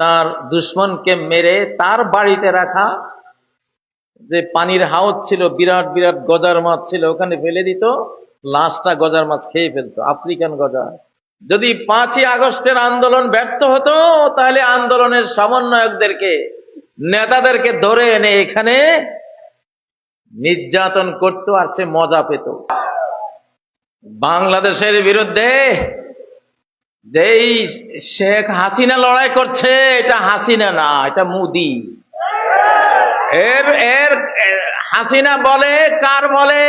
তার দুশ্মনকে মেরে তার বাড়িতে রাখা। যে পানির হাওজ ছিল, বিরাট বিরাট গজার মাছ ছিল, ওখানে ফেলে দিত। লাশটা গজার মাছ খেয়ে ফেলতো, আফ্রিকান গজা যদি পাঁচই আগস্টের আন্দোলন ব্যর্থ হতো, তাহলে আন্দোলনের সমন্বয়কদেরকে, নেতাদেরকে ধরে এনে এখানে নির্যাতন করতো আর সে মজা পেত। বাংলাদেশের বিরুদ্ধে যেই শেখ হাসিনা লড়াই করছে, এটা হাসিনা না, এটা মোদি। এর এর, হাসিনা বলে, কার বলে?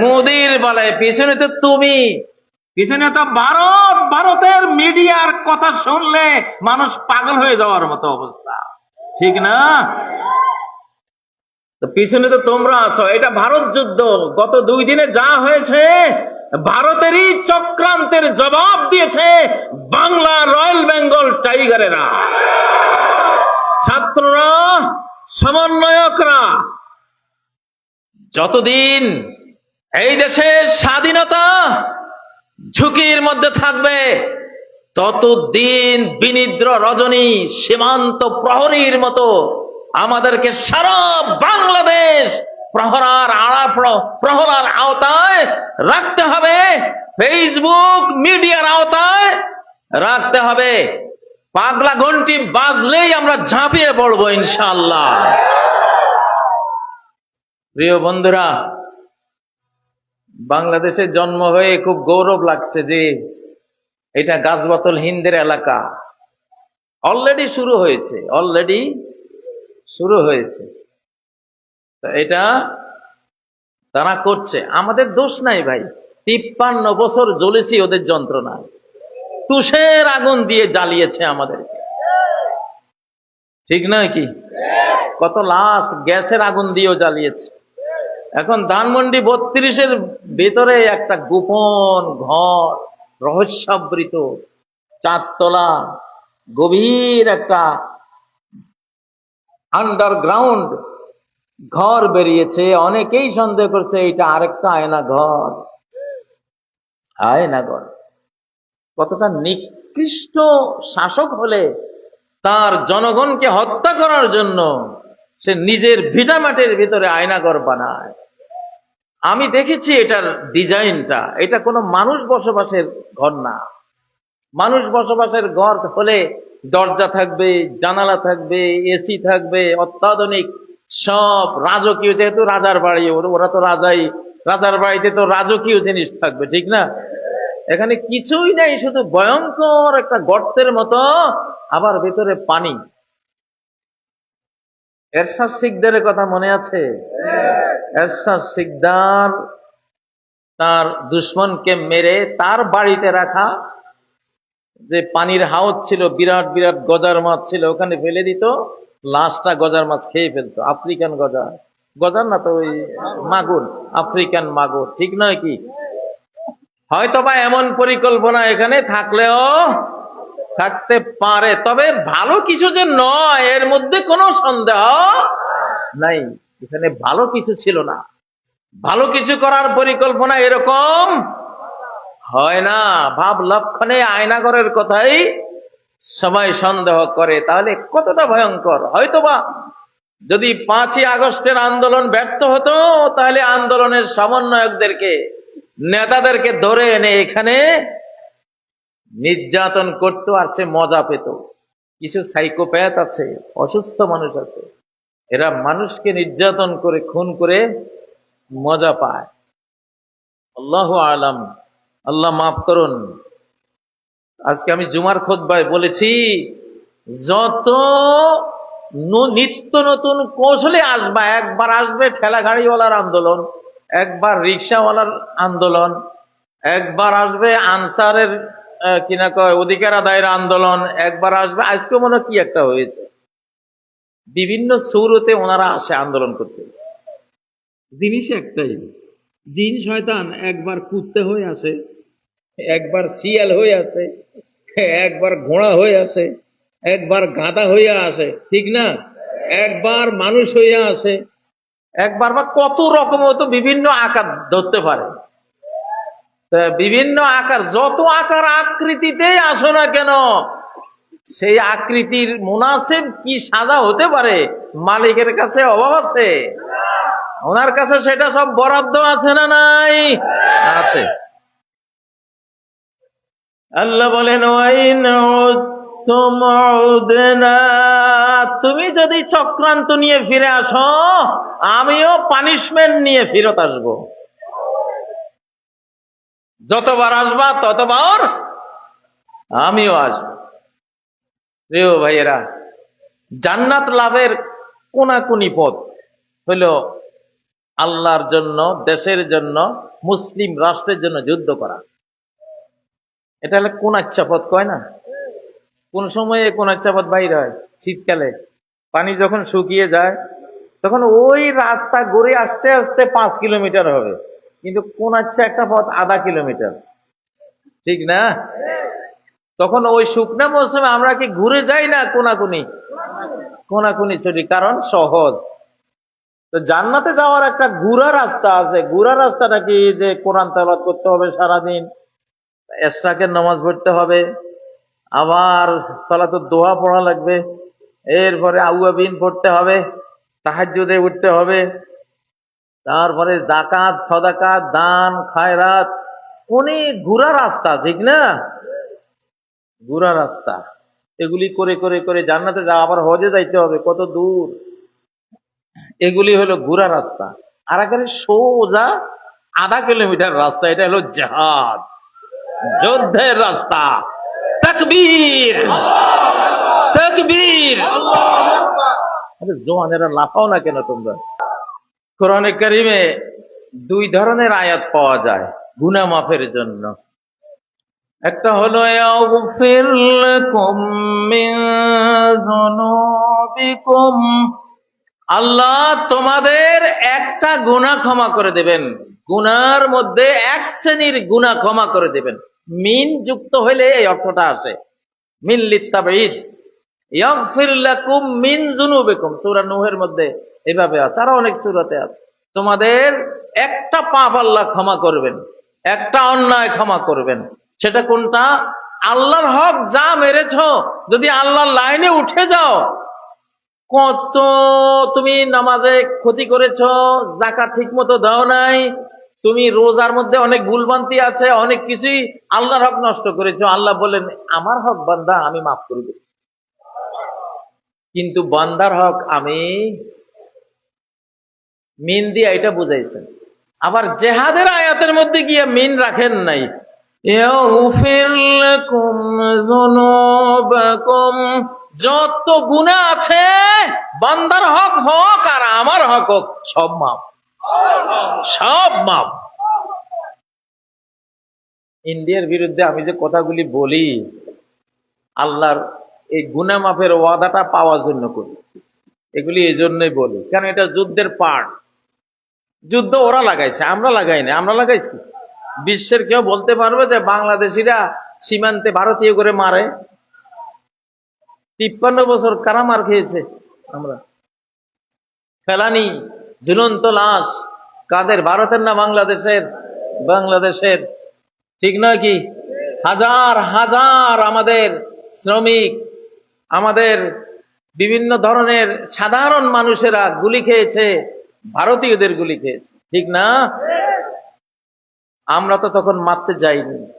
মোদির বলে। পিছনে তো তুমি। পিছনে তো ভারত, ভারতের মিডিয়ার কথা শুনলে মানুষ পাগল হয়ে যাওয়ার মতো অবস্থা। ঠিক না? পিছনে তো তোমরা আছো। এটা ভারত যুদ্ধ। গত দুই দিনে যা হয়েছে ভারতেরই চক্রান্তের জবাব দিয়েছে বাংলা রয়্যাল বেঙ্গল টাইগারেরা। ছাত্ররা, সমন্বয়করা, যতদিন এই দেশের স্বাধীনতা ঝুঁকির মধ্যে থাকবে, ততদিন বিনিদ্র রজনী সীমান্ত প্রহরীর মতো আমাদেরকে সারা বাংলাদেশ প্রহরার প্রহরার আওতায় রাখতে হবে। ফেসবুক মিডিয়ার আওতায় রাখতে হবে। পাগলা ঘন্টি বাজলেই আমরা ঝাঁপিয়ে পড়ব ইনশাল্লাহ প্রিয় বন্ধুরা, বাংলাদেশে জন্ম হয়ে খুব গৌরব লাগছে যে এটা গাছবাতল হিন্দের এলাকা। অলরেডি শুরু হয়েছে অলরেডি শুরু হয়েছে। এটা তারা করছে। আমাদের দোষ নাই ভাই। তিপ্পান্ন বছর জ্বলেছি ওদের যন্ত্রণা। তুষের আগুন দিয়ে জ্বালিয়েছে আমাদেরকে। ঠিক নয় কি? কত লাশ গ্যাসের আগুন দিয়েও জ্বালিয়েছে। এখন ধানমন্ডি বত্রিশের ভেতরে একটা গোপন ঘর, রহস্যাবৃত, চারতলা, গভীর একটা আন্ডারগ্রাউন্ড ঘর বেরিয়েছে, অনেকেই সন্দেহ করছে এটা আরেকটা আয়না ঘর। আয়না ঘর। কতটা নিকৃষ্ট শাসক হলে তার জনগণকে হত্যা করার জন্য সে নিজের ভিটামাটের ভিতরে আয়নাঘর বানায়। আমি দেখেছি এটার ডিজাইনটা। এটা কোনো মানুষ বসবাসের ঘর না। মানুষ বসবাসের ঘর হলে দরজা থাকবে, জানালা থাকবে, এসি থাকবে, অত্যাধুনিক সব রাজকীয়, যেহেতু রাজার বাড়ি, ওরা তো রাজাই। রাজার বাড়িতে তো রাজকীয় জিনিস থাকবে, ঠিক না? এখানে কিছুই নেই, শুধু ভয়ঙ্কর একটা গর্তের মতো, আবার ভেতরে পানি। এরশাদ শিকদারের কথা মনে আছে? এরশাদ শিকদার তার দুশ্মনকে মেরে তার বাড়িতে রাখা, যে পানির হাওজ ছিল, বিরাট বিরাট গজার মাছ ছিল, ওখানে ফেলে দিত। লাশটা গজার মাছ খেয়ে ফেলতো, আফ্রিকান গজা। গজার না তো ওই মাগুর, আফ্রিকান মাগুর, ঠিক নয় কি? হয়তো বা এমন পরিকল্পনা এখানে থাকলেও থাকতে পারে, তবে ভালো কিছু যে নয়, এর মধ্যে কোনো সন্দেহ নাই। এখানে ভালো কিছু ছিল না। ভালো কিছু করার পরিকল্পনা এরকম হয় না। ভাব লক্ষণে আয়নাগরের কথাই সবাই সন্দেহ করে, তাহলে কতটা ভয়ঙ্কর? হয়তোবা যদি পাঁচই আগস্টের আন্দোলন ব্যর্থ হতো, তাহলে আন্দোলনের সমন্বয়কদেরকে, নেতাদেরকে ধরে এনে এখানে নির্যাতন করতো আর সে মজা পেত। কিছু সাইকোপ্যাথ আছে, অসুস্থ মানুষ আছে, এরা মানুষকে নির্যাতন করে, খুন করে মজা পায়। আল্লাহ আলাম, আল্লাহ মাফ করুন। আজকে আমি জুমার খোদ্বায় বলেছি, যত নিত্য নতুন কৌশলে আসবা, একবার আসবে ঠেলা গাড়িওয়ালার আন্দোলন, একবার রিক্সাওয়ালার আন্দোলন, একবার আসবে আনসারের কিনা কয়, অধিকার আদায়ের আন্দোলন, একবার আসবে আজকে মনে কি একটা হয়েছে। বিভিন্ন সৌরতে ওনারা আসে আন্দোলন করতে। জিনিস একটাই, জিন শয়তান একবার কুত্তে হয়ে আসে একবার শিয়াল হয়ে আছে, একবার ঘোড়া হয়ে আছে, একবার গাধা হইয়া আছে, ঠিক না? একবার মানুষ হইয়া আছে। একবার বা কত রকম তো বিভিন্ন আকার ধরতে পারে। বিভিন্ন আকার, যত আকার আকৃতিতেই আসো না কেন, সেই আকৃতির মুনাসিব কি সাদা হতে পারে? মালিকের কাছে অভাব আছে? ওনার কাছে সেটা সব বরাদ্দ আছে না নাই? আছে। আল্লাহ বলেন তুমি যদি চক্রান্ত নিয়ে ফিরে আসো, আমিও পানিশমেন্ট নিয়ে ফিরত আসব। যতবার আসবা, ততবার আমিও আসব। প্রিয় ভাইয়েরা, জান্নাত লাভের কোনাকুনি পথ হইল আল্লাহর জন্য, দেশের জন্য, মুসলিম রাষ্ট্রের জন্য যুদ্ধ করা। এটা হলে কোন আচ্ছা পথ কয় না? কোন সময়ে কোন আচ্ছা পথ বাইরে হয়? শীতকালে। পানি যখন শুকিয়ে যায়, তখন ওই রাস্তা ঘুরে আসতে আসতে পাঁচ কিলোমিটার হবে। কিন্তু কোন আচ্ছা একটা পথ আধা কিলোমিটার। ঠিক না? তখন ওই শুকনা মৌসুমে আমরা কি ঘুরে যাই না কোনাকুনি? কোনাকুনি ছুটি, কারণ সহজ। তো জান্নাতে যাওয়ার একটা ঘুরা রাস্তা আছে। ঘুরা রাস্তাটা কি যে কোরআন তেলাওয়াত করতে হবে সারাদিন? এশরাকের নামাজ পড়তে হবে, আবার সালাতুর দোয়া পড়া লাগবে, এরপরে আউয়াবিন পড়তে হবে, তাহাজ্জুদে উঠতে হবে, তারপরে জাকাত সদাকাত, দান, খায়রাত, অনেক ঘুরা রাস্তা, ঠিক না? ঘুরা রাস্তা। এগুলি করে করে করে জান্নাতে যাওয়া আবার হজে যাইতে হবে, কত দূর? এগুলি হলো ঘুরা রাস্তা। আর এখানে সোজা আধা কিলোমিটার রাস্তা, এটা হলো জাহাজ। যুদ্ধের রাস্তা। তকবীর। তকবীর। জোয়ানেরা লাফাও না কেন তোমরা? কোরআনে কারিমে দুই ধরনের আয়াত পাওয়া যায় গুনা মাফের জন্য। একটা হলো আল্লাহ তোমাদের একটা গুনাহ ক্ষমা করে দেবেন। গুনার মধ্যে এক শ্রেণির গুনাহ ক্ষমা করে দেবেন। মিন যুক্ত হইলে এই অর্থটা আসে মিন লিত্তাবাইদ ইয়াগফির লাকুম মধ্যে এভাবে আছে। আরও অনেক সূরাতে আছে। তোমাদের একটা পাপ আল্লাহ ক্ষমা করবেন, একটা অন্যায় ক্ষমা করবেন। সেটা কোনটা? আল্লাহর হক যা মেরেছ, যদি আল্লাহর লাইনে উঠে যাও, কত তুমি নামাজে ক্ষতি করেছ, জাকাত ঠিক মতো দাও নাই তুমি রোজার মধ্যে অনেক ভুলবান্তি আছে, অনেক কিছুই আল্লাহর হক নষ্ট করেছ। আল্লাহ বলেন আমার হক বান্দা, আমি মাফ করে দেব। কিন্তু বান্দার হক আমি মিন দিয়ে এটা বুঝাইছেন। আবার জেহাদের আয়াতের মধ্যে গিয়ে মিন রাখেন নাই। যত গুণা আছে, বান্দার হক হক আর আমার হক হক, সব মাফ। সব মাপ। ইন্ডিয়ার বিরুদ্ধে আমি যে কথাগুলি বলি, আল্লাহর এই গুনা মাপের ওয়াদাটা পাওয়ার জন্য করি। এগুলি এই জন্যই বলি, কারণ এটা যুদ্ধের পার্ট যুদ্ধ ওরা লাগাইছে, আমরা লাগাই না আমরা লাগাইছি। বিশ্বের কেউ বলতে পারবে যে বাংলাদেশিরা সীমান্তে ভারতীয় করে মারে। তিপ্পান্ন বছর কারা মার খেয়েছে? আমরা। ফেলানি, ঝুলন্ত লাশ কাদের? ভারতের না বাংলাদেশের? বাংলাদেশের। ঠিক নয় কি? হাজার হাজার আমাদের শ্রমিক, আমাদের বিভিন্ন ধরনের সাধারণ মানুষেরা গুলি খেয়েছে, ভারতীয়দের গুলি খেয়েছে। ঠিক না? আমরা তো তখন মারতে যাইনি।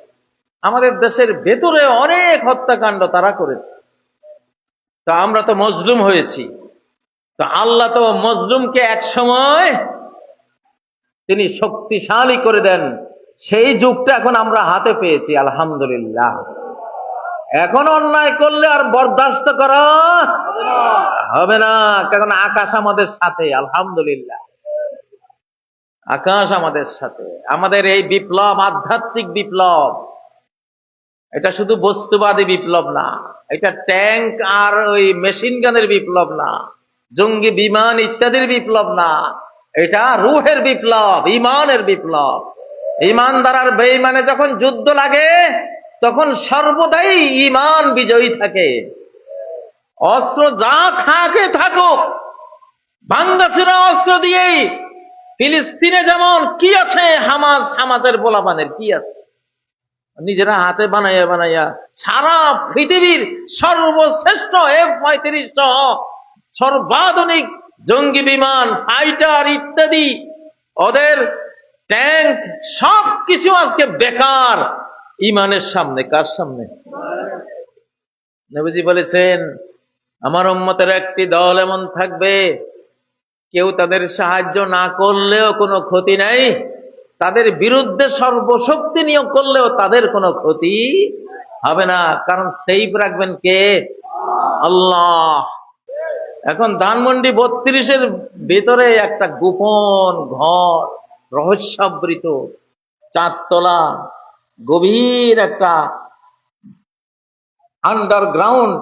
আমাদের দেশের ভেতরে অনেক হত্যাকাণ্ড তারা করেছে। তো আমরা তো মজলুম হয়েছি। তো আল্লাহ তো মজলুমকে এক সময় তিনি শক্তিশালী করে দেন। সেই যুগটা এখন আমরা হাতে পেয়েছি, আলহামদুলিল্লাহ। এখন অন্যায় করলে আর বরদাস্ত করা হবে না। কারণ আকাশ আমাদের সাথে, আলহামদুলিল্লাহ। আকাশ আমাদের সাথে। আমাদের এই বিপ্লব, আধ্যাত্মিক বিপ্লব, এটা শুধু বস্তুবাদী বিপ্লব না, এটা ট্যাঙ্ক আর ওই মেশিন গানের বিপ্লব না, জঙ্গি বিমান ইত্যাদির বিপ্লব না। এটা রুহের বিপ্লব ইমানের বিপ্লব। ইমানদার আর বেঈমানে যখন যুদ্ধ লাগে, তখন সর্বদাই ইমান বিজয়ী থাকে। অস্ত্র যা থাকে থাকুক ভাঙ্গাচুরা অস্ত্র দিয়েই। ফিলিস্তিনে যেমন কি আছে হামাজ হামাজের বোলাপানের কি আছে? নিজেরা হাতে বানাইয়া বানাইয়া সারা পৃথিবীর সর্বশ্রেষ্ঠ এফ পঁয়ত্রিশ সহ সর্বাধুনিক জঙ্গি বিমান ফাইটার ইত্যাদি। ওদের ট্যাঙ্ক সব কিছু আজকে বেকার। ইমানের সামনে, কার সামনে? নবীজি বলেছেন, আমার উম্মতের একটি দল এমন থাকবে, কেউ তাদের সাহায্য না করলেও কোনো ক্ষতি নাই। তাদের বিরুদ্ধে সর্বশক্তি নিয়োগ করলেও তাদের কোনো ক্ষতি হবে না। কারণ সেইফ রাখবেন কে? আল্লাহ। এখন ধানমন্ডি বত্রিশের ভেতরে একটা গোপন ঘর রহস্যাবৃত চারতলা গভীর একটা আন্ডারগ্রাউন্ড